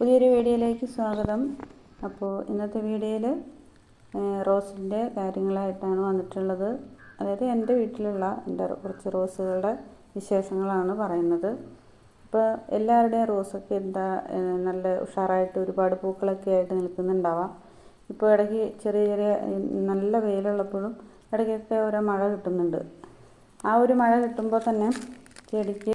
പുതിയൊരു വീഡിയോയിലേക്ക് സ്വാഗതം. അപ്പോൾ ഇന്നത്തെ വീഡിയോയിൽ റോസിന്റെ കാര്യങ്ങളായിട്ടാണ് വന്നിട്ടുള്ളത്. അതായത് എന്റെ വീട്ടിലുള്ള എന്റെ കുറച്ച് റോസുകളുടെ വിശേഷങ്ങളാണ് പറയുന്നത്. ഇപ്പോൾ എല്ലാവരുടെയും റോസൊക്കെ എന്താ നല്ല ഉഷാറായിട്ട് ഒരുപാട് പൂക്കളൊക്കെ ആയിട്ട് നിൽക്കുന്നുണ്ടാവാം. ഇപ്പോൾ ഇടയ്ക്ക് ചെറിയ ചെറിയ നല്ല വെയിലുള്ളപ്പോഴും ഇടയ്ക്കൊക്കെ ഓരോ മഴ കിട്ടുന്നുണ്ട്. ആ ഒരു മഴ കിട്ടുമ്പോൾ തന്നെ ചെടിക്ക്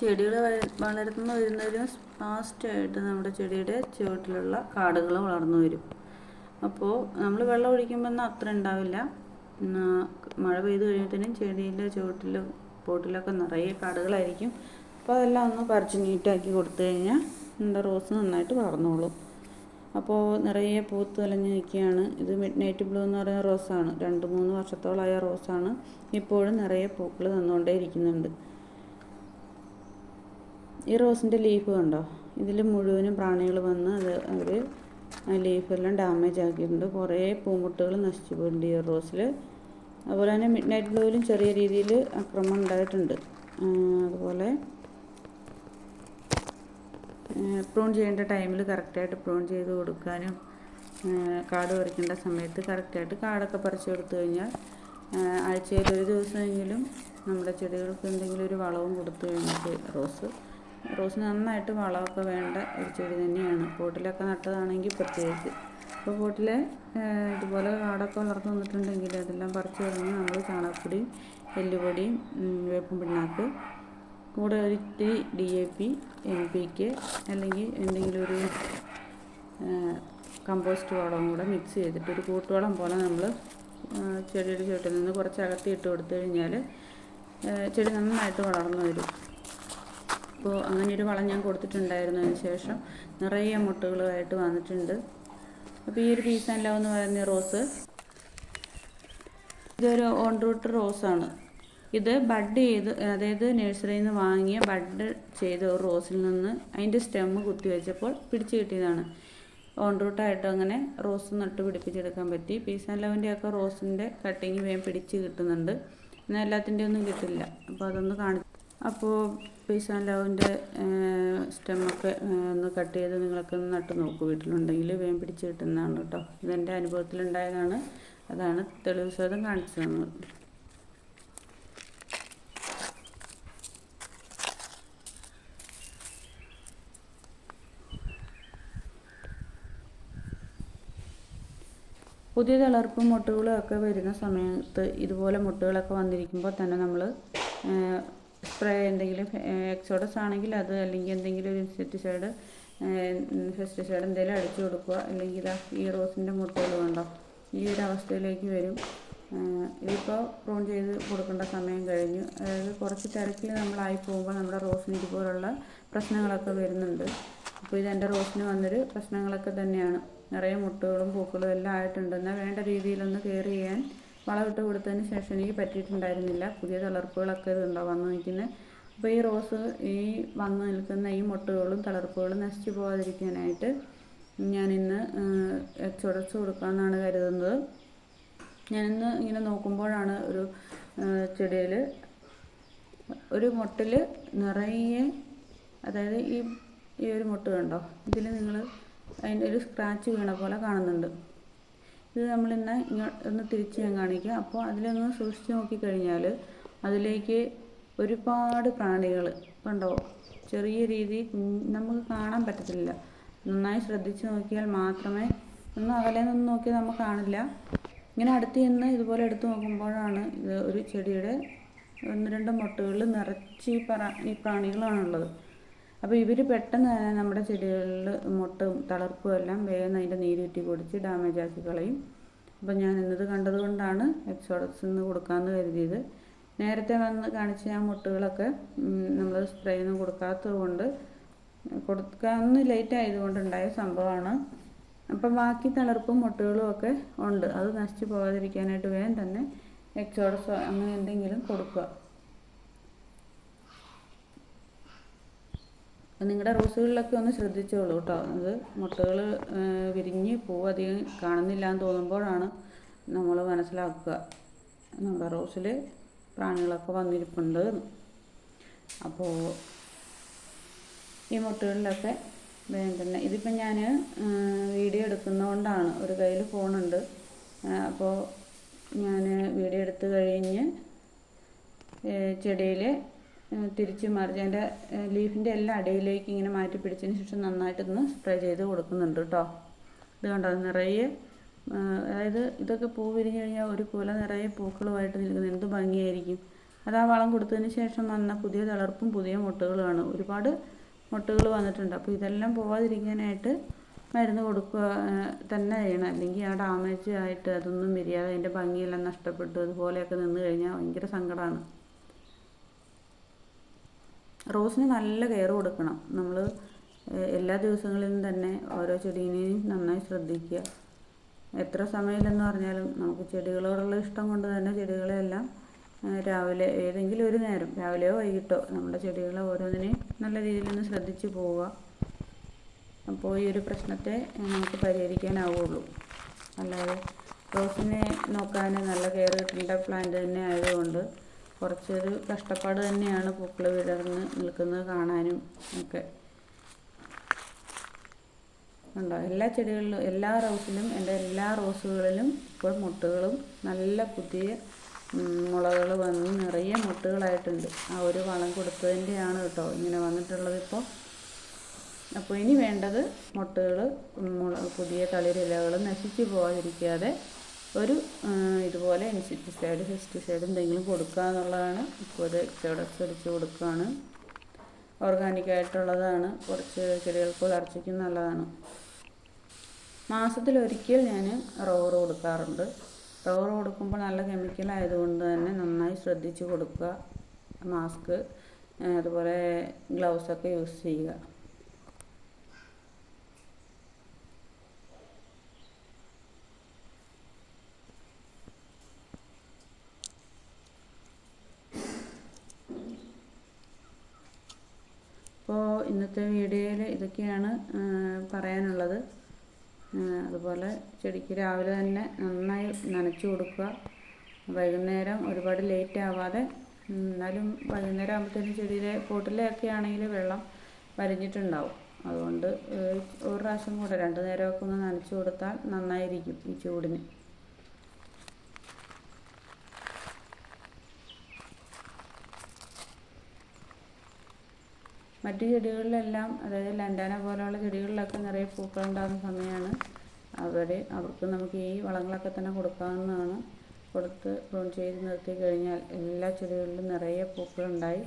ചെടികൾ വളർന്നു വരുന്നതിനും ഫാസ്റ്റായിട്ട് നമ്മുടെ ചെടിയുടെ ചുവട്ടിലുള്ള കാടുകൾ വളർന്നു വരും. അപ്പോൾ നമ്മൾ വെള്ളം ഒഴിക്കുമ്പോൾ ഒന്നും അത്ര ഉണ്ടാവില്ല. മഴ പെയ്തു കഴിയുമ്പോഴത്തേനും ചെടിയിലെ ചുവട്ടിലും പോട്ടിലൊക്കെ നിറയെ കാടുകളായിരിക്കും. അപ്പോൾ അതെല്ലാം ഒന്ന് പറിച്ച് നീറ്റാക്കി കൊടുത്തു കഴിഞ്ഞാൽ നമ്മുടെ റോസ് നന്നായിട്ട് വളർന്നോളും. അപ്പോൾ നിറയെ പൂത്ത് അലഞ്ഞ് നിൽക്കുകയാണ്. ഇത് മിഡ് നൈറ്റ് ബ്ലൂ എന്ന് പറയുന്ന റോസാണ്. രണ്ട് മൂന്ന് വർഷത്തോളമായ റോസാണ് ഇപ്പോഴും നിറയെ പൂക്കൾ തന്നുകൊണ്ടേ ഇരിക്കുന്നുണ്ട് ഈ റോസിന്റെ ലീഫ് കണ്ടോ? ഇതിൽ മുഴുവനും പ്രാണികൾ വന്ന് അത് അവർ ലീഫെല്ലാം ഡാമേജ് ആക്കിയിട്ടുണ്ട്. കുറേ പൂമുട്ടുകൾ നശിച്ചു പോയിട്ടുണ്ട് ഈ റോസിൽ അതുപോലെ തന്നെ മിഡ് നൈറ്റ് ബ്ലൂവിലും ചെറിയ രീതിയിൽ ആക്രമണം ഉണ്ടായിട്ടുണ്ട്. അതുപോലെ പ്രൂൺ ചെയ്യേണ്ട ടൈമിൽ കറക്റ്റായിട്ട് പ്രൂൺ ചെയ്ത് കൊടുക്കാനും കാട് പറിക്കേണ്ട സമയത്ത് കറക്റ്റായിട്ട് കാടൊക്കെ പറിച്ചു കൊടുത്തു കഴിഞ്ഞാൽ ആഴ്ചയിൽ ഒരു ദിവസമെങ്കിലും നമ്മുടെ ചെടികൾക്ക് എന്തെങ്കിലും ഒരു വളവും കൊടുത്തു കഴിഞ്ഞിട്ട് റോസ് റോസ് നന്നായിട്ട് വളമൊക്കെ വേണ്ട ഒരു ചെടി തന്നെയാണ്. പോട്ടിലൊക്കെ നട്ടതാണെങ്കിൽ പ്രത്യേകിച്ച്. അപ്പോൾ പോട്ടിൽ ഇതുപോലെ കാടൊക്കെ വളർന്നു വന്നിട്ടുണ്ടെങ്കിൽ അതെല്ലാം പറിച്ച് കളഞ്ഞ് നമ്മൾ ചാണകപ്പൊടിയും എല്ലുപൊടിയും വേപ്പും പിണ്ണാക്ക് കൂടെ ഒരിത്തിരി D A P N P K അല്ലെങ്കിൽ എന്തെങ്കിലും ഒരു കമ്പോസ്റ്റ് വളവും കൂടെ മിക്സ് ചെയ്തിട്ട് ഒരു കൂട്ടുവളം പോലെ നമ്മൾ ചെടിയുടെ ചുവട്ടിൽ നിന്ന് കുറച്ച് അകത്തി ഇട്ട് കൊടുത്തു കഴിഞ്ഞാൽ ചെടി നന്നായിട്ട് വളർന്നു വരും. അപ്പോൾ അങ്ങനെ ഒരു വളം ഞാൻ കൊടുത്തിട്ടുണ്ടായിരുന്നു അതിന് ശേഷം. നിറയെ മുട്ടുകളുമായിട്ട് വന്നിട്ടുണ്ട്. അപ്പോൾ ഈ ഒരു പീസ് ആൻഡ് ലവ് എന്ന് പറയുന്ന റോസ്. ഇതൊരു ഓൺ റൂട്ട് റോസാണ്. ഇത് ബഡ് ചെയ്ത് അതായത് നഴ്സറിയിൽ നിന്ന് വാങ്ങിയ ബഡ് ചെയ്ത ഒരു റോസിൽ നിന്ന് അതിന്റെ സ്റ്റെമ്മ് കുത്തി വെച്ചപ്പോൾ പിടിച്ചു കിട്ടിയതാണ്. ഓൺ റൂട്ടായിട്ട് അങ്ങനെ റോസ് നട്ട് പിടിപ്പിച്ചെടുക്കാൻ പറ്റി. പീസ് ആൻഡ് ലവിന്റെ ഒക്കെ റോസിന്റെ കട്ടിങ് വേഗം പിടിച്ച് കിട്ടുന്നുണ്ട്. എന്നാൽ എല്ലാത്തിന്റെ ഒന്നും കിട്ടില്ല. അപ്പോൾ അതൊന്ന് കാണി അപ്പോൾ പീസ് ആൻഡ് ലവിന്റെ സ്റ്റെമ്മൊക്കെ ഒന്ന് കട്ട് ചെയ്ത് നിങ്ങളൊക്കെ ഒന്ന് നട്ട് നോക്കൂ. വീട്ടിലുണ്ടെങ്കിൽ വേം പിടിച്ച് കിട്ടുന്നതാണ് കേട്ടോ. ഇതെന്റെ അനുഭവത്തിലുണ്ടായതാണ്. അതാണ് തെളിവ് സ്വാദം കാണിച്ചു തന്നത് പുതിയ തളർപ്പും മുട്ടുകളും ഒക്കെ വരുന്ന സമയത്ത് ഇതുപോലെ മുട്ടുകളൊക്കെ വന്നിരിക്കുമ്പോൾ തന്നെ നമ്മൾ സ്പ്രേ എന്തെങ്കിലും എക്സോഡസ് ആണെങ്കിൽ അത് അല്ലെങ്കിൽ എന്തെങ്കിലും ഒരു ഇൻസെക്ടിസൈഡ് പെസ്റ്റിസൈഡ് എന്തെങ്കിലും അടിച്ചു കൊടുക്കുക. അല്ലെങ്കിൽ ഇതാ ഈ റോസിന്റെ മുട്ടകൾ കണ്ടോ ഈ ഒരു അവസ്ഥയിലേക്ക് വരും. ഇതിപ്പോൾ പ്രൂൺ ചെയ്ത് കൊടുക്കേണ്ട സമയം കഴിഞ്ഞു. അതായത് കുറച്ച് തിരക്കിൽ നമ്മളായി പോകുമ്പോൾ നമ്മുടെ റോസിന് ഇതുപോലുള്ള പ്രശ്നങ്ങളൊക്കെ വരുന്നുണ്ട്. അപ്പോൾ ഇത് എന്റെ റോസിന് വന്നൊരു പ്രശ്നങ്ങളൊക്കെ തന്നെയാണ്. നിറയെ മുട്ടുകളും പൂക്കളും എല്ലാം ആയിട്ടുണ്ട്. എന്നാൽ വേണ്ട രീതിയിലൊന്ന് കെയർ ചെയ്യാൻ വളമിട്ട് കൊടുത്തതിന് ശേഷം എനിക്ക് പറ്റിയിട്ടുണ്ടായിരുന്നില്ല. പുതിയ തളർപ്പുകളൊക്കെ ഇതുണ്ടോ വന്നു നിൽക്കുന്നത് അപ്പോൾ ഈ റോസ് ഈ വന്നു നിൽക്കുന്ന ഈ മുട്ടുകളും തളർപ്പുകളും നശിച്ചു പോകാതിരിക്കാനായിട്ട് ഞാനിന്ന് ചുടച്ച് കൊടുക്കാമെന്നാണ് കരുതുന്നത്. ഞാനിന്ന് ഇങ്ങനെ നോക്കുമ്പോഴാണ് ഒരു ചെടിയിൽ ഒരു മുട്ടിൽ നിറയെ അതായത് ഈ ഈ ഒരു മുട്ട് കണ്ടോ? ഇതിൽ നിങ്ങൾ അതിന്റെ ഒരു സ്ക്രാച്ച് വീണ പോലെ കാണുന്നുണ്ട്. ഇത് നമ്മളിന്ന് ഇങ്ങോ ഒന്ന് തിരിച്ച് ഞാൻ കാണിക്കാം. അപ്പോൾ അതിലൊന്ന് സൂക്ഷിച്ച് നോക്കിക്കഴിഞ്ഞാൽ അതിലേക്ക് ഒരുപാട് പ്രാണികൾ കണ്ടോ? ചെറിയ രീതി നമുക്ക് കാണാൻ പറ്റത്തില്ല. നന്നായി ശ്രദ്ധിച്ച് നോക്കിയാൽ മാത്രമേ ഒന്ന് അകലെ നിന്ന് നോക്കിയാൽ നമുക്ക് കാണില്ല. ഇങ്ങനെ അടുത്ത് ചെന്ന് ഇതുപോലെ എടുത്ത് നോക്കുമ്പോഴാണ് ഇത് ഒരു ചെടിയുടെ ഒന്ന് രണ്ട് മുട്ടുകളിൽ നിറച്ച് ഈ പ്രാണികളാണുള്ളത്. അപ്പോൾ ഇവർ പെട്ടെന്ന് തന്നെ നമ്മുടെ ചെടികളിൽ മുട്ടും തളർപ്പും എല്ലാം വേഗം അതിന്റെ നീരുറ്റി കുടിച്ച് ഡാമേജ് ആക്കി കളയും. അപ്പോൾ ഞാൻ ഇന്നത് കണ്ടതുകൊണ്ടാണ് എക്സോഡക്സ് ഇന്ന് കൊടുക്കാമെന്ന് കരുതിയത്. നേരത്തെ വന്ന് കാണിച്ച ആ മുട്ടുകളൊക്കെ നമ്മൾ സ്പ്രേ ഒന്നും കൊടുക്കാത്തത് കൊണ്ട് കൊടുക്കാമെന്ന് ലേറ്റ് ആയതുകൊണ്ടുണ്ടായ സംഭവമാണ്. അപ്പം ബാക്കി തളർപ്പും മുട്ടുകളും ഒക്കെ ഉണ്ട്. അത് നശിച്ചു പോകാതിരിക്കാനായിട്ട് വേഗം തന്നെ എക്സോഡസോ അങ്ങനെ എന്തെങ്കിലും കൊടുക്കുക. അപ്പം നിങ്ങളുടെ റോസുകളിലൊക്കെ ഒന്ന് ശ്രദ്ധിച്ചോളൂ കേട്ടോ. അത് മുട്ടകൾ വിരിഞ്ഞ് പൂവ് അധികം കാണുന്നില്ല എന്ന് തോന്നുമ്പോഴാണ് നമ്മൾ മനസ്സിലാക്കുക. നമ്മുടെ റോസിൽ പ്രാണികളൊക്കെ വന്നിരിപ്പുണ്ട്. അപ്പോൾ ഈ മുട്ടകളിലൊക്കെ വേഗം തന്നെ. ഇതിപ്പം ഞാൻ വീഡിയോ എടുക്കുന്നതുകൊണ്ടാണ് ഒരു കയ്യിൽ ഫോണുണ്ട്. അപ്പോൾ ഞാൻ വീഡിയോ എടുത്ത് കഴിഞ്ഞ് ചെടിയിൽ തിരിച്ച് മറിച്ച് അതിന്റെ ലീഫിന്റെ എല്ലാം അടിയിലേക്ക് ഇങ്ങനെ മാറ്റി പിടിച്ചതിന് ശേഷം നന്നായിട്ടൊന്ന് സ്പ്രേ ചെയ്ത് കൊടുക്കുന്നുണ്ട് കേട്ടോ. ഇത് കണ്ടോ? നിറയെ അതായത് ഇതൊക്കെ പൂ വിരിഞ്ഞു കഴിഞ്ഞാൽ ഒരു കുല നിറയെ പൂക്കളുമായിട്ട് നിൽക്കുന്നത് എന്ത് ഭംഗിയായിരിക്കും. അത് ആ വളം കൊടുത്തതിന് ശേഷം വന്ന പുതിയ തളർപ്പും പുതിയ മുട്ടുകളുമാണ്. ഒരുപാട് മുട്ടുകൾ വന്നിട്ടുണ്ട്. അപ്പോൾ ഇതെല്ലാം പോവാതിരിക്കാനായിട്ട് മരുന്ന് കൊടുക്കുക തന്നെ ചെയ്യണം. അല്ലെങ്കിൽ ആ ഡാമേജ് ആയിട്ട് അതൊന്നും വിരിയാതെ അതിന്റെ ഭംഗിയെല്ലാം നഷ്ടപ്പെട്ടു. അതുപോലെയൊക്കെ നിന്ന് കഴിഞ്ഞാൽ ഭയങ്കര സങ്കടമാണ്. റോസിന് നല്ല കെയർ കൊടുക്കണം. നമ്മൾ എല്ലാ ദിവസങ്ങളിലും തന്നെ ഓരോ ചെടീനെയും നന്നായി ശ്രദ്ധിക്കുക. എത്ര സമയമില്ലെന്ന് പറഞ്ഞാലും നമുക്ക് ചെടികളോടുള്ള ഇഷ്ടം കൊണ്ട് തന്നെ ചെടികളെല്ലാം രാവിലെ ഏതെങ്കിലും ഒരു നേരം രാവിലെയോ വൈകിട്ടോ നമ്മുടെ ചെടികളെ ഓരോന്നിനെയും നല്ല രീതിയിൽ ഒന്ന് ശ്രദ്ധിച്ച് പോവുക. അപ്പോൾ ഈ ഒരു പ്രശ്നത്തെ നമുക്ക് പരിഹരിക്കാനാവുള്ളൂ. അല്ലാതെ റോസിനെ നോക്കാൻ നല്ല കെയർ കിട്ടേണ്ട പ്ലാന്റ് തന്നെ ആയതുകൊണ്ട് കുറച്ചൊരു കഷ്ടപ്പാട് തന്നെയാണ് പൂക്കൾ വിടർന്ന് നിൽക്കുന്നത് കാണാനും ഒക്കെ. ഉണ്ടോ എല്ലാ ചെടികളിലും എല്ലാ റോസിലും എന്റെ എല്ലാ റോസുകളിലും ഇപ്പോൾ മുട്ടുകളും നല്ല പുതിയ മുളകൾ വന്ന് നിറയെ മുട്ടുകളായിട്ടുണ്ട്. ആ ഒരു വളം കൊടുത്തതിന്റെയാണ് കേട്ടോ ഇങ്ങനെ വന്നിട്ടുള്ളത് ഇപ്പോൾ. അപ്പോൾ ഇനി വേണ്ടത് മുട്ടുകൾ പുതിയ തളിരിലകൾ നശിച്ചു പോകാതിരിക്കാതെ ഒരു ഇതുപോലെ ഇൻസെക്ടിസൈഡ് പെസ്റ്റിസൈഡ് എന്തെങ്കിലും കൊടുക്കുക എന്നുള്ളതാണ്. ഇപ്പോൾ ഒരു അടിച്ച് കൊടുക്കുകയാണ്. ഓർഗാനിക്കായിട്ടുള്ളതാണ് കുറച്ച് ചെടികൾക്ക് വളർച്ചയ്ക്കും നല്ലതാണ്. മാസത്തിലൊരിക്കൽ ഞാൻ റോർ കൊടുക്കാറുണ്ട്. റോർ കൊടുക്കുമ്പോൾ നല്ല കെമിക്കൽ ആയതുകൊണ്ട് തന്നെ നന്നായി ശ്രദ്ധിച്ച് കൊടുക്കുക. മാസ്ക് അതുപോലെ ഗ്ലൗസൊക്കെ യൂസ് ചെയ്യുക അപ്പോൾ ഇന്നത്തെ വീഡിയോയിൽ ഇതൊക്കെയാണ് പറയാനുള്ളത്. അതുപോലെ ചെടിക്ക് രാവിലെ തന്നെ നന്നായി നനച്ചു കൊടുക്കുക. വൈകുന്നേരം ഒരുപാട് ലേറ്റ് ആവാതെ എന്നാലും വൈകുന്നേരം ആകുമ്പോഴത്തേനും ചെടിയിലെ പോട്ടിലൊക്കെ ആണെങ്കിൽ വെള്ളം വലിഞ്ഞിട്ടുണ്ടാവും അതുകൊണ്ട് ഒരു പ്രാവശ്യം കൂടെ രണ്ടു നേരമൊക്കെ ഒന്ന് നനച്ചു കൊടുത്താൽ നന്നായിരിക്കും ഈ ചൂടിന്. മറ്റു ചെടികളിലെല്ലാം അതായത് ലണ്ടാന പോലെയുള്ള ചെടികളിലൊക്കെ നിറയെ പൂക്കളുണ്ടാകുന്ന സമയമാണ്. അവിടെ അവർക്ക് നമുക്ക് ഈ വളങ്ങളൊക്കെ തന്നെ കൊടുക്കാവുന്നതാണ്. കൊടുത്ത് പ്രൂൺ ചെയ്ത് നിർത്തി കഴിഞ്ഞാൽ എല്ലാ ചെടികളിലും നിറയെ പൂക്കളുണ്ടായി.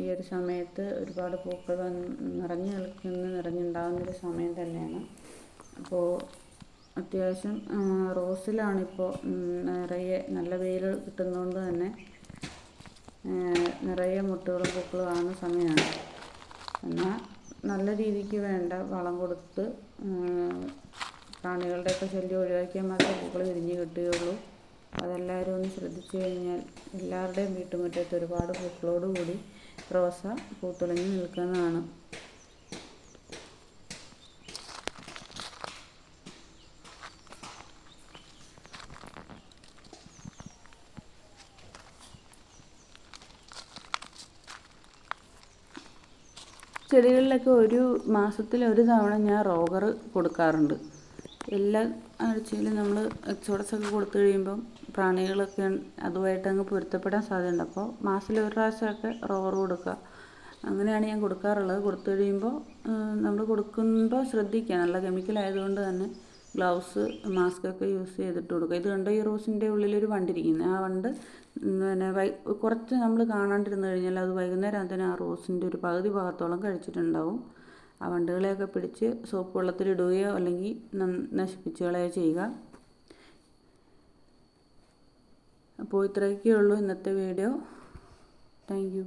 ഈ ഒരു സമയത്ത് ഒരുപാട് പൂക്കൾ നിറഞ്ഞു നിൽക്കുന്ന നിറഞ്ഞുണ്ടാകുന്നൊരു സമയം തന്നെയാണ്. അപ്പോൾ അത്യാവശ്യം റോസിലാണിപ്പോൾ നിറയെ നല്ല വെയിൽ കിട്ടുന്നതുകൊണ്ട് തന്നെ നിറയെ മുട്ടുകളും പൂക്കളും ആകുന്ന സമയമാണ്. എന്നാൽ നല്ല രീതിക്ക് വേണ്ട വളം കൊടുത്ത് പ്രാണികളുടെയൊക്കെ ശല്യം ഒഴിവാക്കിയാൽ മാത്രമേ പൂക്കൾ വിരിഞ്ഞ് കിട്ടുകയുള്ളൂ. അതെല്ലാവരും ഒന്ന് ശ്രദ്ധിച്ചു കഴിഞ്ഞാൽ എല്ലാവരുടെയും വീട്ടുമുറ്റത്ത് ഒരുപാട് പൂക്കളോടുകൂടി റോസ പൂത്തുലഞ്ഞ് നിൽക്കുന്നതാണ്. ചെടികളിലൊക്കെ ഒരു മാസത്തിൽ ഒരു തവണ ഞാൻ റോഗർ കൊടുക്കാറുണ്ട്. എല്ലാ ആഴ്ചയിലും നമ്മൾ എക്സോഡസൊക്കെ കൊടുത്തു കഴിയുമ്പം പ്രാണികളൊക്കെ അതുമായിട്ട് അങ്ങ് പൊരുത്തപ്പെടാൻ സാധ്യതയുണ്ട്. അപ്പോൾ മാസത്തിൽ ഒരു പ്രാവശ്യമൊക്കെ റോഗർ കൊടുക്കുക. അങ്ങനെയാണ് ഞാൻ കൊടുക്കാറുള്ളത്. കൊടുത്തു കഴിയുമ്പോൾ നമ്മൾ കൊടുക്കുമ്പോൾ ശ്രദ്ധിക്കുക. നല്ല കെമിക്കൽ ആയതുകൊണ്ട് തന്നെ ഗ്ലൗസ് മാസ്ക് ഒക്കെ യൂസ് ചെയ്തിട്ട് കൊടുക്കുക ഇത് കണ്ടോ ഈ റോസിന്റെ ഉള്ളിലൊരു വണ്ടിരിക്കുന്നത് ആ വണ്ട് പിന്നെ വൈ കുറച്ച് നമ്മൾ കാണാണ്ടിരുന്ന് കഴിഞ്ഞാൽ അത് വൈകുന്നേരം തന്നെ ആ റോസിന്റെ ഒരു പകുതി ഭാഗത്തോളം കഴിച്ചിട്ടുണ്ടാവും. ആ വണ്ടുകളെയൊക്കെ പിടിച്ച് സോപ്പ് വെള്ളത്തിലിടുകയോ അല്ലെങ്കിൽ നശിപ്പിച്ച് കളയോ ചെയ്യുക. അപ്പോൾ ഇത്രയൊക്കെ ഉള്ളൂ ഇന്നത്തെ വീഡിയോ. താങ്ക്